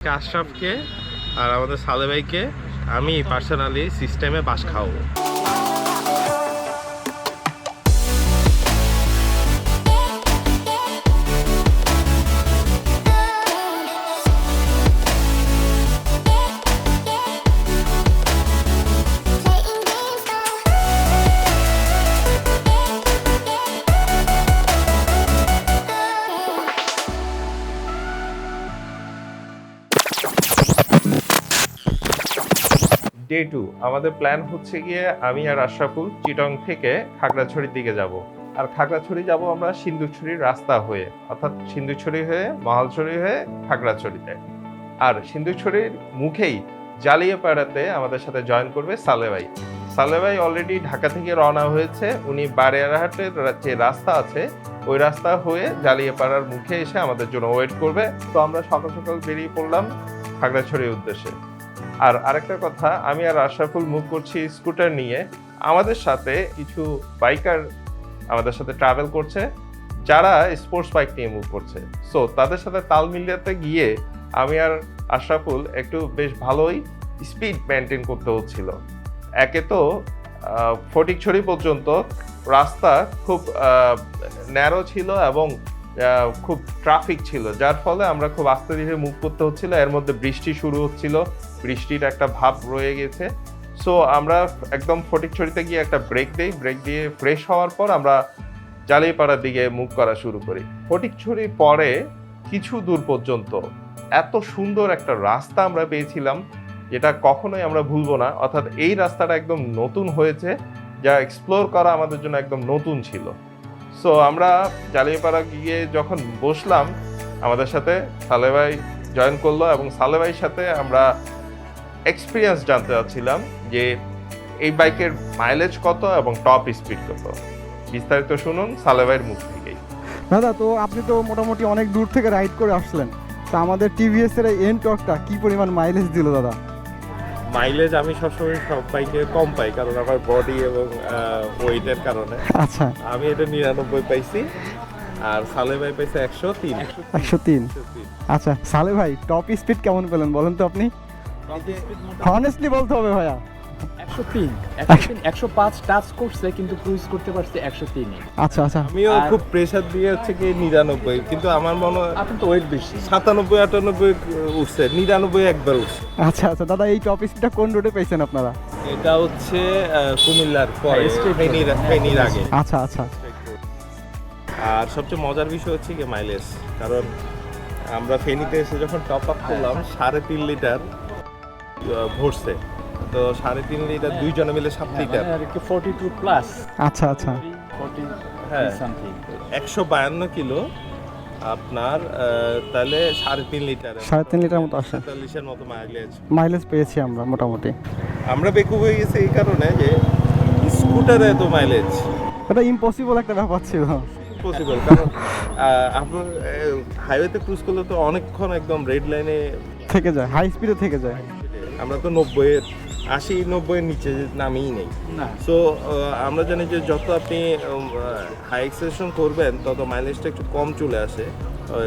আশরাফকে আর আমাদের সালে ভাইকে আমি পার্সোনালি সিস্টেমে বাস খাওয়াবো। ডে টু আমাদের প্ল্যান হচ্ছে গিয়ে আমি আর আশরাফুল চিটং থেকে খাগড়াছড়ির দিকে যাব। আর খাগড়াছড়ি যাব আমরা সিন্ধুছড়ির রাস্তা হয়ে, অর্থাৎ সিন্ধুছড়ি হয়ে, মহালছড়ি হয়ে খাগড়াছড়িতে। আর সিন্ধুছড়ির মুখেই জালিয়াপাড়াতে আমাদের সাথে জয়েন করবে সালেভাই সালেভাই অলরেডি ঢাকা থেকে রওনা হয়েছে। উনি বারেয়ারহাটের যে রাস্তা আছে, ওই রাস্তা হয়ে জালিয়াপাড়ার মুখে এসে আমাদের জন্য ওয়েট করবে। তো আমরা সকাল সকাল বেরিয়ে পড়লাম খাগড়াছড়ির উদ্দেশ্যে। আর আরেকটা কথা, আমি আর আশরাফুল মুভ করছি স্কুটার নিয়ে। আমাদের সাথে কিছু বাইকার আমাদের সাথে ট্রাভেল করছে, যারা স্পোর্টস বাইক নিয়ে মুভ করছে। সো তাদের সাথে তাল মিলিয়াতে গিয়ে আমি আর আশরাফুল একটু বেশ ভালোই স্পিড মেনটেন করতে হচ্ছিল। একে তো ফটিকছড়ি পর্যন্ত রাস্তা খুব ন্যারো ছিল এবং খুব ট্রাফিক ছিল, যার ফলে আমরা খুব আস্তে ধীরে মুভ করতে হচ্ছিল। এর মধ্যে বৃষ্টি শুরু হচ্ছিল, বৃষ্টির একটা ভাব রয়ে গেছে। সো আমরা একদম ফটিকছড়িতে গিয়ে একটা ব্রেক দিই। ব্রেক দিয়ে ফ্রেশ হওয়ার পর আমরা জালিপাড়ার দিকে মুভ করা শুরু করি। ফটিকছড়ি পরে কিছু দূর পর্যন্ত এত সুন্দর একটা রাস্তা আমরা পেয়েছিলাম, যেটা কখনোই আমরা ভুলবো না। অর্থাৎ এই রাস্তাটা একদম নতুন হয়েছে, যা এক্সপ্লোর করা আমাদের জন্য একদম নতুন ছিল। সো আমরা জালিয়াপাড়া গিয়ে যখন বসলাম, আমাদের সাথে সালে ভাই জয়েন করল এবং সালে ভাইয়ের সাথে আমরা এক্সপিরিয়েন্স জানতে চাচ্ছিলাম যে এই বাইকের মাইলেজ কত এবং টপ স্পিড কত? বিস্তারিত শুনুন সালে ভাইয়ের মুখ থেকেই। দাদা, তো আপনি তো মোটামুটি অনেক দূর থেকে রাইড করে আসলেন। তা আমাদের টিভিএস এর এন টকটা কি পরিমাণ মাইলেজ দিল, দাদা? মাইলেজ আমি সবসময় সব বাইকে কম পাই কারণ আমার বডি এবং ওয়েটের কারণে। আচ্ছা। আমি এটা নিরানব্বই পাইছি আর সালে ভাই পাইছে একশো তিন। একশো তিন? আচ্ছা সালে ভাই টপ স্পিড কেমন পেলেন বলেন তো আপনি? হনেস্টলি বলতে হবে ভাইয়া। একশো তিন একশো পাঁচ টাচ করছে কিন্তু ক্রুজ করতে পারছে একশো তিনে আচ্ছা আচ্ছা। আমিও আর- খুব প্রেসার দিয়ে হচ্ছে কি নিরানব্বই কিন্তু আমার মনে হয় আপনার তো ওয়েট বেশি। সাতানব্বই আটানব্বই উঠছে নিরানব্বই একবার উঠছে। আচ্ছা আচ্ছা। দাদা এই টপ কোন রোডে পেয়েছেন আপনারা? এটা হচ্ছে আহ, কুমিল্লার পরে হ্যাঁ, ফেনীর আগে। আচ্ছা আচ্ছা। আর সবচেয়ে মজার বিষয় হচ্ছে কি মাইলেজ কারণ আমরা ফেনীতে এসে যখন টপ আপ করলাম সাড়ে তিন লিটার ভরছে। তো সাড়ে তিন লিটার দুইজনে মিলে সাত লিটার। ফোর্টি টু প্লাস আচ্ছা আচ্ছা। ফোর্টি হ্যাঁ। একশো বায়ান্ন কিলো। আপনার তাহলে সাড়ে তিন লিটার। সাড়ে তিন লিটার মতো আসে। তেতাল্লিশের মতো মাইলেজ মাইলেজ পেয়েছি আমরা মোটামুটি। আমরা বেকু হয়ে গেছে এই কারণে যে স্কুটারে এত মাইলেজ এটা ইম্পসিবল একটা ব্যাপার ছিল। পসিবল কারণ আপনার হাইওয়েতে ক্রুজ করলে তো অনেকক্ষণ একদম রেড লাইনে থেকে যায় হাই স্পিডে থেকে যায়। আমরা তো নব্বইয়ের আশি নব্বইয়ের নিচে নামিই নেই। সো আমরা জানি যে যত আপনি হাই এক্সেশন করবেন তত মাইলেজটা একটু কম চলে আসে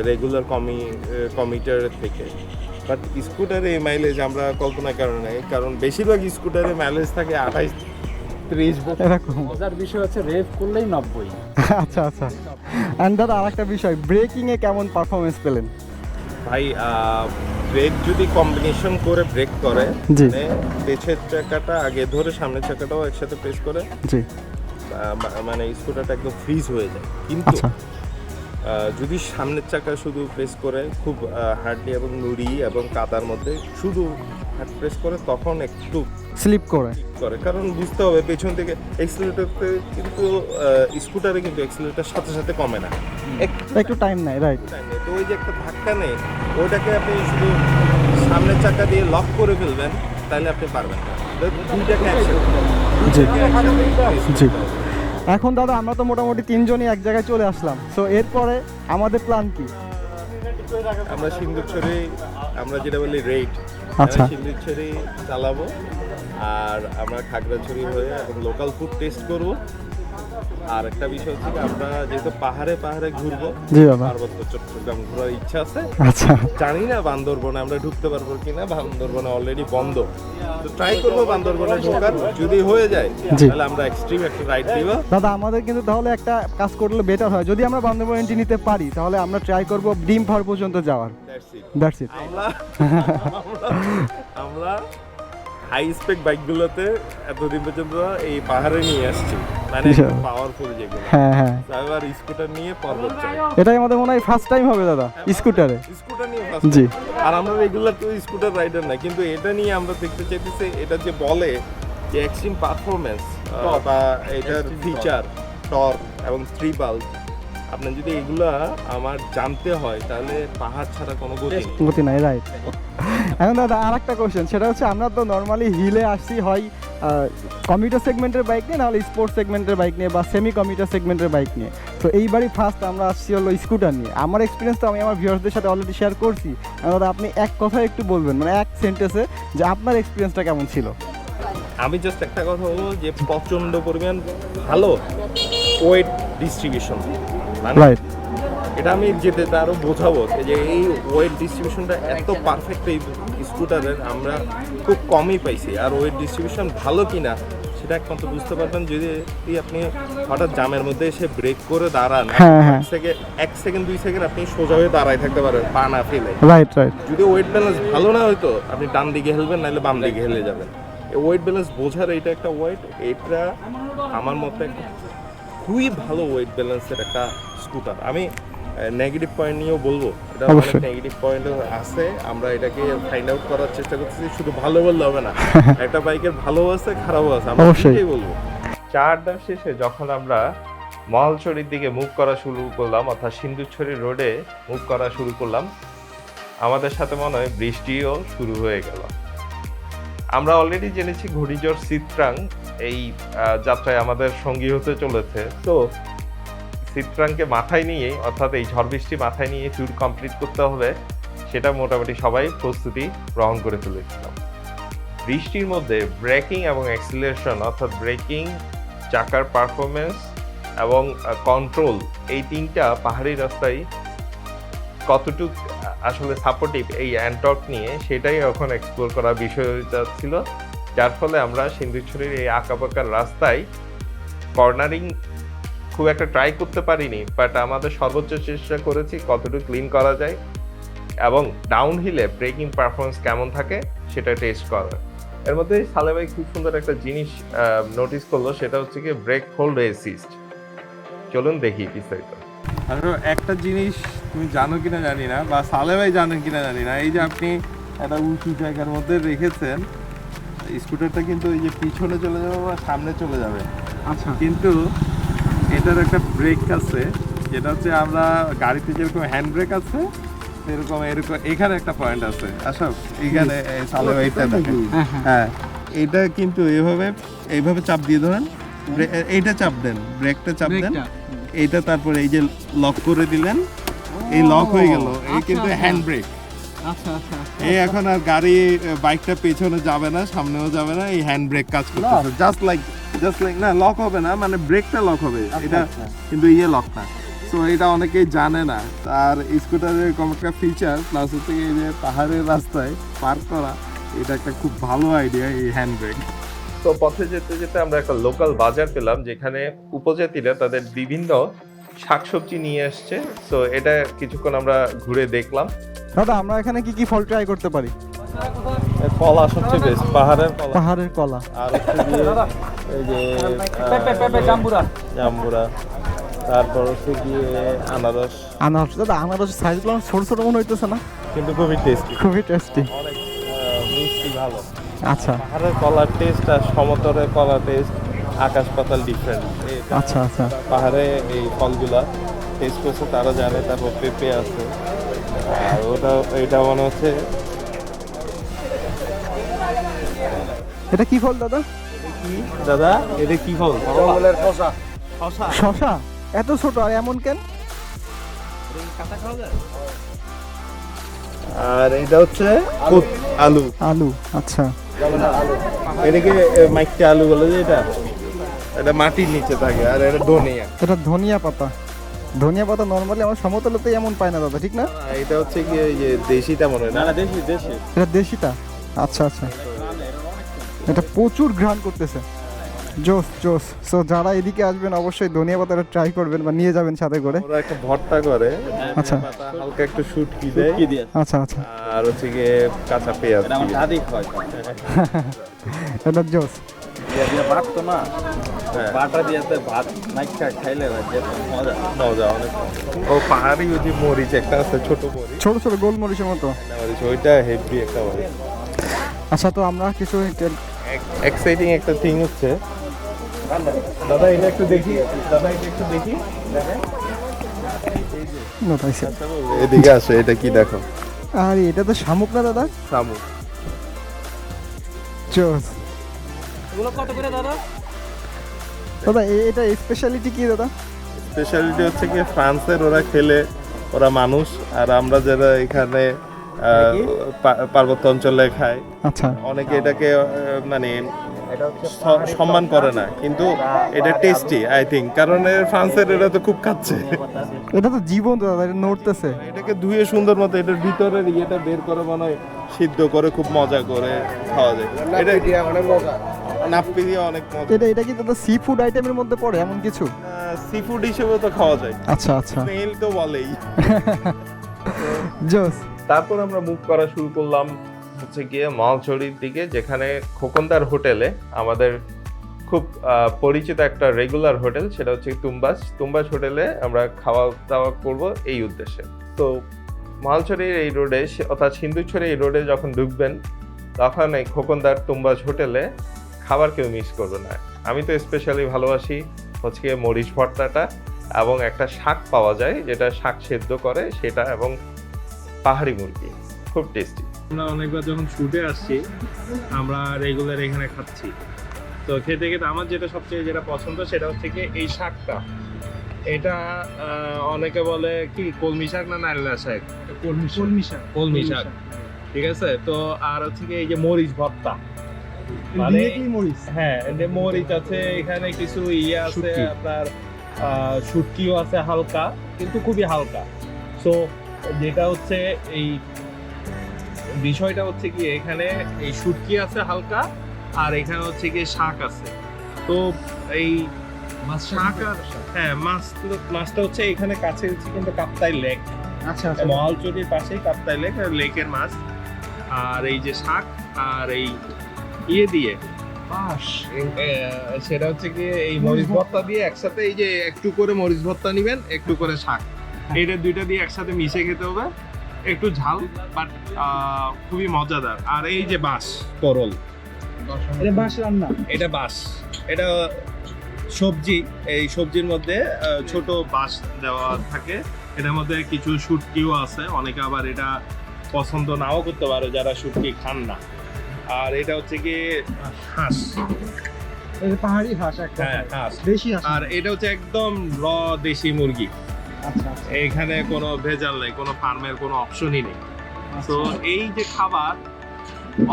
রেগুলার কমি কমিটারের থেকে। বাট স্কুটারে এই মাইলেজ আমরা কল্পনার কারণে কারণ বেশিরভাগ স্কুটারে মাইলেজ থাকে আঠাইশ ত্রিশ মজার বিষয় হচ্ছে রেভ করলেই নব্বই। আচ্ছা আচ্ছা। অ্যান্ড দাদা আরেকটা বিষয় ব্রেকিংয়ে কেমন পারফরমেন্স পেলেন? ভাই ব্রেক যদি কম্বিনেশন করে ব্রেক করে মানে পেছের চাকাটা আগে ধরে সামনের চাকাটাও একসাথে প্রেস করে জি। মানে স্কুটারটা একদম ফ্রিজ হয়ে যায়। কিন্তু আচ্ছা। যদি সামনের চাকা শুধু প্রেস করে খুব হার্ডলি এবং নুড়ি এবং কাদার মধ্যে শুধু হার্ড প্রেস করে তখন একটু স্লিপ করে। করে। কারণ বুঝতে হবে পেছন থেকে এক্সিলেটারতে কিন্তু স্কুটারে কিন্তু এক্সিলেটার সাথে সাথে কমে না। একটু একটু টাইম নেয় রাইট। তো ওই যে একটা ধাক্কা নেই ওটাকে আপনি শুধু সামনের চাকা দিয়ে লক করে ফেলবেন তাহলে আপনি পারবেন না। তো জি। এখন দাদা আমরা তো মোটামুটি তিনজনই এক জায়গায় চলে আসলাম। সো এরপরে আমাদের প্ল্যান কি? আমরা সিন্দুকছড়ি আমরা যেটা বলি রেট আচ্ছা। সিন্দুকছড়ি চালাবো। আর আমরা খাগড়াছড়ি হয়ে এবং লোকাল ফুড টেস্ট করব। আর একটা বিষয় হচ্ছে আমরা যেহেতু পাহাড়ে পাহাড়ে ঘুরবো পার্বত্য চট্টগ্রাম ঘোরার ইচ্ছা আছে। আচ্ছা। জানি না বান্দরবনে আমরা ঢুকতে পারব কিনা বান্দরবনে অলরেডি বন্ধ। তো ট্রাই করব বান্দরবনে ঢোকার যদি হয়ে যায় তাহলে আমরা এক্সট্রিম একটা রাইড দিব দাদা আমাদের কিন্তু তাহলে একটা কাজ করলে বেটার হয়। যদি আমরা বান্দরবন এন্ট্রি নিতে পারি তাহলে আমরা ট্রাই করব ডিম পাহাড় পর্যন্ত যাওয়ার. দ্যাটস ইট আমরা আমরা হাই স্পেক বাইকগুলোতে এতদিন পর্যন্ত এই পাহাড়ে নিয়ে আসছি। মানে পাওয়ারফুল যেগুলো। হ্যাঁ হ্যাঁ। তো এবার স্কুটার নিয়ে পর্বত চাই এটাই আমাদের মনে হয় ফার্স্ট টাইম হবে দাদা স্কুটারে স্কুটার নিয়ে জি। আর আমরা রেগুলার তো স্কুটার রাইডার না কিন্তু এটা নিয়ে আমরা দেখতে চাইতেছি এটা যে বলে যে এক্সট্রিম পারফরমেন্স বা এটার ফিচার টর্ক এবং থ্রি বাল্ব আপনার যদি এগুলা আমার জানতে হয় তাহলে পাহাড় ছাড়া কোনো গতি গতি নাই রাইট এখন দাদা আর একটা কোশ্চেন সেটা হচ্ছে আমরা তো নর্মালি হিলে আসছি হয় কমিউটার সেগমেন্টের বাইক নিয়ে নাহলে স্পোর্টস সেগমেন্টের বাইক নিয়ে বা সেমি কমিউটার সেগমেন্টের বাইক নিয়ে। তো এইবারই ফার্স্ট আমরা আসছি হলো স্কুটার নিয়ে। আমার এক্সপিরিয়েন্স তো আমি আমার ভিউয়ার্সদের সাথে অলরেডি শেয়ার করছি। দাদা আপনি এক কথায় একটু বলবেন মানে এক সেন্টেন্সে যে আপনার এক্সপিরিয়েন্সটা কেমন ছিল? আমি জাস্ট একটা কথা বলব যে প্রচণ্ড পরিমাণ ভালো ওয়েট ডিস্ট্রিবিউশন মানে রাইট এটা আমি যেতে আরও বোঝাবো যে এই ওয়েট ডিস্ট্রিবিউশনটা এত পারফেক্ট এই স্কুটারের আমরা খুব কমই পাইছি। আর ওয়েট ডিস্ট্রিবিউশন ভালো কিনা সেটা একমাত্র বুঝতে পারবেন যদি আপনি হঠাৎ জামের মধ্যে এসে ব্রেক করে দাঁড়ান হ্যাঁ, হ্যাঁ। এক সেকেন্ড সেকেন্ড দুই সেকেন্ড আপনি সোজা হয়ে দাঁড়ায় থাকতে পারেন পা না ফেলে। রাইট রাইট যদি ওয়েট ব্যালেন্স ভালো না হয়তো আপনি ডান দিকে হেলবেন নাহলে বাম দিকে হেলে যাবেন। এই ওয়েট ব্যালেন্স বোঝার এটা একটা ওয়েট এটা আমার মতে খুবই ভালো ওয়েট ব্যালেন্সের একটা স্কুটার। আমি নেগেটিভ পয়েন্ট নিয়েও বলব। এটা অনেক। নেগেটিভ পয়েন্ট আছে। আমরা এটাকে ফাইন্ড আউট করার চেষ্টা করতেছি। শুধু ভালো বললে হবে না। একটা বাইকের ভালো আছে খারাপও আছে। আমরা অবশ্যই। বলব। চা আড্ডা শেষে যখন আমরা মহালছড়ির দিকে মুভ করা শুরু করলাম অর্থাৎ সিন্ধুছড়ি রোডে মুভ করা শুরু করলাম আমাদের সাথে মনে হয় বৃষ্টিও শুরু হয়ে গেল। আমরা অলরেডি জেনেছি ঘূর্ণিঝড় চিত্রাং এই যাত্রায় আমাদের সঙ্গী হতে চলেছে। তো সিত্রাংকে মাথায় নিয়ে, অর্থাৎ এই ঝড় বৃষ্টি মাথায় নিয়ে ট্যুর কমপ্লিট করতে হবে, সেটা মোটামুটি সবাই প্রস্তুতি গ্রহণ করে ফেলেছিলাম বৃষ্টির মধ্যে ব্রেকিং এবং অ্যাক্সিলারেশন অর্থাৎ ব্রেকিং চাকার পারফরমেন্স এবং কন্ট্রোল এই তিনটা পাহাড়ি রাস্তায় কতটুক আসলে সাপোর্টিভ এই অ্যান্টক নিয়ে সেটাই এখন এক্সপ্লোর করার বিষয় যাচ্ছিল। যার ফলে আমরা সিন্ধুছড়ির এই আঁকাবাঁকার রাস্তায় কর্নারিং খুব একটা ট্রাই করতে পারিনি বাট আমাদের সর্বোচ্চ চেষ্টা করেছি কতটুকু ক্লিন করা যায় এবং ডাউন হিলে ব্রেকিং পারফরমেন্স কেমন থাকে সেটা টেস্ট করার। এর মধ্যে সালে ভাই খুব সুন্দর একটা জিনিস নোটিস করল সেটা হচ্ছে কি ব্রেক হোল্ড অ্যাসিস্ট চলুন দেখি বিস্তারিত। আরও একটা জিনিস তুমি জানো কিনা জানি না বা সালে ভাই জানেন কিনা জানি না এই যে আপনি একটা উঁচু জায়গার মধ্যে রেখেছেন স্কুটারটা কিন্তু এই যে পিছনে চলে যাবে বা সামনে চলে যাবে। আচ্ছা। কিন্তু এটার একটা ব্রেক আছে যেটা হচ্ছে আমরা গাড়িতে যেরকম হ্যান্ড ব্রেক আছে সেরকম এরকম এখানে একটা পয়েন্ট আছে। আসো এইখানে এই সালে দেখেন। হ্যাঁ এটা কিন্তু এইভাবে এইভাবে চাপ দিয়ে ধরেন এইটা চাপ দেন ব্রেকটা চাপ দেন। এইটা তারপরে এই যে লক করে দিলেন এই লক হয়ে গেল। এই কিন্তু হ্যান্ড ব্রেক আচ্ছা আচ্ছা এই এখন আর গাড়ি বাইকটা পেছনে যাবে না সামনেও যাবে না এই হ্যান্ড ব্রেক কাজ করতেছে। জাস্ট লাইক জাস্ট লাইক না লক হবে না মানে ব্রেকটা লক হবে। এটা কিন্তু ইয়ে লক না। সো এটা অনেকেই জানে না। আর স্কুটারের এরকম একটা ফিচার প্লাস হচ্ছে এই যে পাহাড়ের রাস্তায় পার্ক করা এটা একটা খুব ভালো আইডিয়া এই হ্যান্ড ব্রেক তো পথে যেতে যেতে আমরা একটা লোকাল বাজার পেলাম যেখানে উপজাতিরা তাদের বিভিন্ন শাকসবজি নিয়ে আসছে। তো এটা কিছুক্ষণ আমরা ঘুরে দেখলাম। দাদা আমরা এখানে কি কি ফল ট্রাই করতে পারি? কলা সবচেয়ে বেস্ট পাহাড়ের কলা। পাহাড়ের কলা। আর হচ্ছে গিয়ে এই যে জাম্বুরা। তারপর হচ্ছে গিয়ে আনারস। আনারস দাদা আনারস সাইজগুলো ছোট ছোট মনে হইতেছে না? কিন্তু খুবই টেস্টি খুবই টেস্টি অনেক মিষ্টি ভালো। আচ্ছা। পাহাড়ের কলার টেস্ট আর সমতলের কলার টেস্ট আকাশ পাতাল ডিফারেন্ট আচ্ছা আচ্ছা। পাহাড়ে এই ফলগুলা টেস্ট করছে তারা জানে তারপর পেঁপে আছে। আর ওটা এটা মনে হচ্ছে এটা কি ফল দাদা? দাদা এটা কি ফল? জঙ্গলের শশা। শশা? এত ছোট আর এমন কেন? আর এটা হচ্ছে আলু। আলু। আচ্ছা। এটাকে মাইকটা আলু বলে যে এটা? এটা মাটির নিচে থাকে আর এটা ধনিয়া। এটা ধনিয়া পাতা। ধনিয়া পাতা নর্মালি আমরা সমতলতেই এমন পাই না দাদা ঠিক না? এটা হচ্ছে কি দেশিটা মনে হয় না? না না দেশি দেশি। এটা দেশিটা? আচ্ছা আচ্ছা। এটা প্রচুর ঘ্রাণ করতেছে। জোস জোস। সো যারা এদিকে আসবেন অবশ্যই ধনিয়া পাতাটা ট্রাই করবেন বা নিয়ে যাবেন সাথে করে। ওরা একটা ভর্তা করে আচ্ছা। পাতা হালকা একটু শুটকি দেয়। কি দিয়ে। আচ্ছা আচ্ছা। আর হচ্ছে গিয়ে কাঁচা পেঁয়াজ এটা আমার দাদি খায় এটা জোস। দিয়ে দিয়ে ভাত তো না? হ্যাঁ। বাটা দিয়ে ভাত নাইকা খাইলে যে মজা। মজা অনেক ও পাহাড়ি ওই যে মরিচ একটা আছে ছোট মরিচ। ছোট ছোট গোলমরিচের মতো। ওইটা হেভি একটা মরিচ। আচ্ছা তো আমরা কিছু এক্সাইটিং একটা থিং হচ্ছে। দাদা এটা একটু দেখি। দাদা এটা একটু দেখি। নোটাইছে এদিকে আসো এটা কি দেখো? আর এটা তো শামুক না দাদা? শামুক। জোস এগুলো কত করে দাদা? দাদা এটা স্পেশালিটি কি দাদা? স্পেশালিটি হচ্ছে কি ফ্রান্সের ওরা খেলে ওরা মানুষ আর আমরা যারা এখানে পার্বত্য অঞ্চলে খায়। আচ্ছা। অনেকে এটাকে মানে সম্মান করে না কিন্তু এটা টেস্টি আই থিঙ্ক কারণ ফ্রান্সের এটা তো খুব খাচ্ছে। এটা তো জীবন্ত দাদা এটা নড়তেছে। এটাকে ধুয়ে সুন্দর মতো এটার ভিতরের ইয়েটা বের করে মনে হয় সিদ্ধ করে খুব মজা করে খাওয়া যায়। এটা অনেক মজা। নাপ্পি দিয়ে অনেক মজা। এটা এটা কি দাদা সি ফুড আইটেমের মধ্যে পড়ে এমন কিছু? সি ফুড হিসেবেও তো খাওয়া যায়। আচ্ছা আচ্ছা। স্নেল তো বলেই। জোস। তারপর আমরা মুভ করা শুরু করলাম হচ্ছে গিয়ে মালছড়ির দিকে, যেখানে খোকনদার হোটেলে আমাদের খুব পরিচিত একটা রেগুলার হোটেল, সেটা হচ্ছে তুম্বাস। তুম্বাস হোটেলে আমরা খাওয়া দাওয়া করব এই উদ্দেশ্যে। তো মালচড়ির এই রোডে অর্থাৎ সিন্ধুছড়ি এই রোডে যখন ঢুকবেন, তখন এই খোকনদার তুম্বাস হোটেলে খাবার কেউ মিস করবে না। আমি তো স্পেশালি ভালোবাসি হচ্ছে মরিচ ভর্তাটা এবং একটা শাক পাওয়া যায়, যেটা শাক সেদ্ধ করে, সেটা এবং পাহাড়ি মুরগি খুব টেস্টি আমরা অনেকবার যখন শুটে আসছি আমরা রেগুলার এখানে খাচ্ছি। তো খেতে খেতে আমার যেটা সবচেয়ে যেটা পছন্দ সেটা হচ্ছে কি এই শাকটা। এটা অনেকে বলে কি কলমি শাক না নারকেল শাক? কলমি শাক। কলমি শাক। ঠিক আছে? তো আর হচ্ছে কি এই যে মরিচ ভর্তা। মানে হ্যাঁ যে মরিচ আছে এখানে কিছু ইয়ে আছে আপনার শুটকিও আছে হালকা কিন্তু খুবই হালকা। সো যেটা হচ্ছে এই বিষয়টা হচ্ছে কি এখানে এই শুটকি আছে হালকা আর এখানে হচ্ছে কি শাক আছে। তো এই শাক আর হ্যাঁ মাছ মাছটা হচ্ছে এখানে কাছে হচ্ছে কিন্তু কাপ্তাই লেক। আচ্ছা মহালচটির পাশেই কাপ্তাই লেক আর লেকের মাছ। আর এই যে শাক আর এই ইয়ে দিয়ে। এ, সেটা হচ্ছে কি এই মরিচ ভর্তা দিয়ে একসাথে এই যে একটু করে মরিচ ভর্তা নিবেন একটু করে শাক। এটা দুইটা দিয়ে একসাথে মিশে খেতে হবে। একটু ঝাল বাট খুবই মজাদার। আর এই যে বাঁশ তরল। এটা বাঁশ রান্না? এটা বাঁশ। এটা সবজি এই সবজির মধ্যে ছোট বাঁশ দেওয়া থাকে। এটার মধ্যে কিছু শুটকিও আছে। অনেকে আবার এটা পছন্দ নাও করতে পারে যারা শুটকি খান না। আর এটা হচ্ছে কি হাঁস। পাহাড়ি হাঁস একটা। হ্যাঁ হাঁস। দেশি হাঁস। আর এটা হচ্ছে একদম র দেশি মুরগি। এখানে কোনো ভেজাল নেই কোনো ফার্মের কোনো অপশনই নেই। তো এই যে খাবার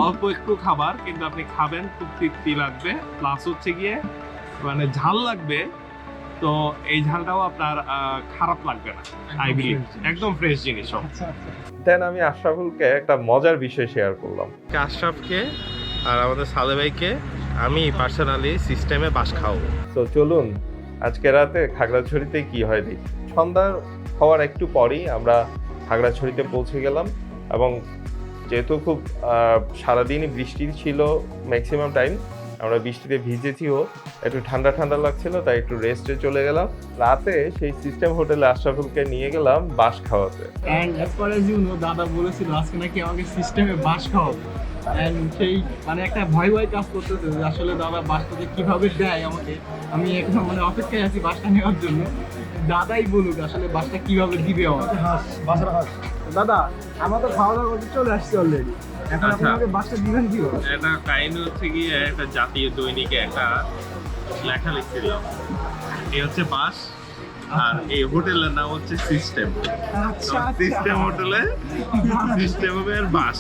অল্প একটু খাবার কিন্তু আপনি খাবেন খুব তৃপ্তি লাগবে। প্লাস হচ্ছে গিয়ে মানে ঝাল লাগবে তো এই ঝালটাও আপনার খারাপ লাগবে না। আই বিলিভ একদম ফ্রেশ জিনিস সব। দেন আমি আশরাফুলকে একটা মজার বিষয় শেয়ার করলাম। আশরাফকে আর আমাদের সালে ভাইকে আমি পার্সোনালি সিস্টেমে বাস খাওয়াবো। তো চলুন আজকে রাতে খাগড়াছড়িতে কি হয় দেখি। সন্ধ্যার হওয়ার একটু পরেই আমরা খাগড়াছড়িতে পৌঁছে গেলাম এবং যেহেতু খুব সারাদিনই বৃষ্টি ছিল ম্যাক্সিমাম টাইম আমরা বৃষ্টিতে ভিজেছিও একটু ঠান্ডা ঠান্ডা লাগছিল তাই একটু রেস্টে চলে গেলাম। রাতে সেই সিস্টেম হোটেলে আশরাফুলকে নিয়ে গেলাম বাস খাওয়াতে। And as far as you know দাদা বলেছিল আজকে নাকি আমাকে সিস্টেমে বাস খাওয়াবে। অ্যান্ড সেই মানে একটা ভয় ভয় কাজ করতেছে যে আসলে দাদা বাসটা যে কীভাবে দেয় আমাকে। আমি এখন মানে অপেক্ষায় আছি বাসটা নেওয়ার জন্য। দাদাই বলুক আসলে বাসটা কীভাবে দিবে আমাকে। দাদা আমরা তো খাওয়া দাওয়া করতে চলে আসছি অলরেডি এখন আচ্ছা। বাসটা দিবেন কি এটা কাহিনী হচ্ছে গিয়ে একটা জাতীয় দৈনিকে একটা লেখা লিখছিল। এই হচ্ছে বাস আর এই হোটেলের নাম হচ্ছে সিস্টেম। আচ্ছা সিস্টেম হোটেলে সিস্টেমের বাস।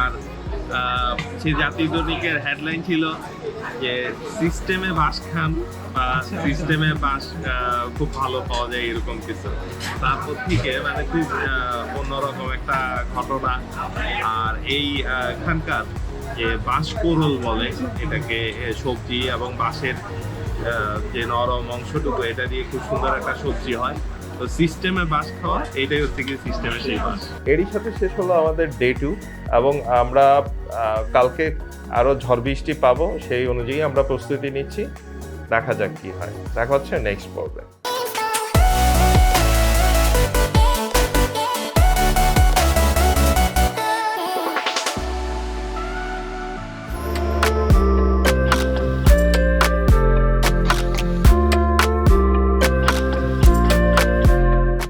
আর সেই জাতীয় দৈনিকের হেডলাইন ছিল যে সিস্টেমে বাস খান বা সিস্টেমে বাস খুব ভালো পাওয়া যায় এরকম কিছু। তারপর থেকে মানে খুব অন্যরকম একটা ঘটনা। আর এই এখানকার যে বাঁশ কোরল বলে, এটাকে সবজি এবং বাঁশের যে নরম অংশটুকু, এটা দিয়ে খুব সুন্দর একটা সবজি হয়। তো সিস্টেমে বাঁশ খাওয়া, এইটাই হচ্ছে কি সিস্টেমে সেই বাঁশ এরই সাথে শেষ হলো আমাদের ডে টু এবং আমরা কালকে আরও ঝড় বৃষ্টি পাবো, সেই অনুযায়ী আমরা প্রস্তুতি নিচ্ছি। দেখা যাক কি হয়। দেখা হচ্ছে নেক্সট পর্বে।